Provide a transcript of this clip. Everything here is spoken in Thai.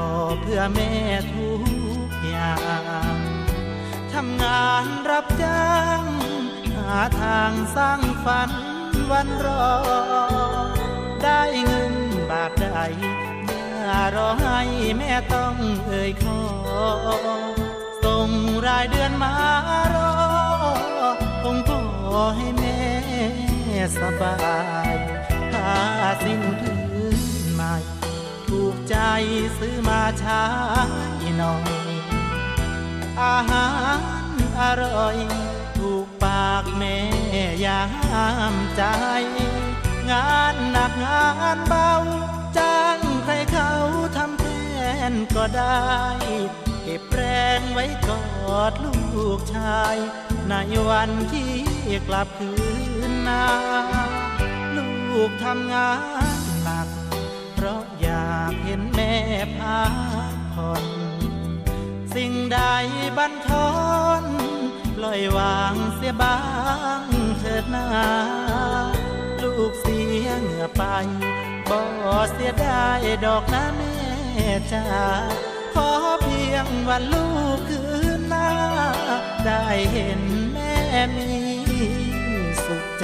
อเพื่อแม่ทุกอย่างทำงานรับจ้างหาทางสร้างฝันวันรอ ได้เงินบาทใดอย่ารอให้แม่ต้องเอ่ยขอ ส่งรายเดือนมารอคงพอให้แม่สบาย ซื้อมาใช้หน่อย อาหารอร่อย ถูกปากแม่ยามใจ งานหนักงานเบา จ้างใครเขาทำแทนก็ได้ เก็บแรงไว้กอดลูกชาย ในวันที่กลับคืนนาลูกทำงานหนัก เพราะอยากเห็น พักผ่อนสิ่งใดบันทอนปล่อยวางเสียบ้างเถิดนาลูกเสียเหงื่อไปบ่เสียได้ดอกนะแม่จ้าขอเพียงวันลูกคืนหน้า ได้เห็นแม่มีสุข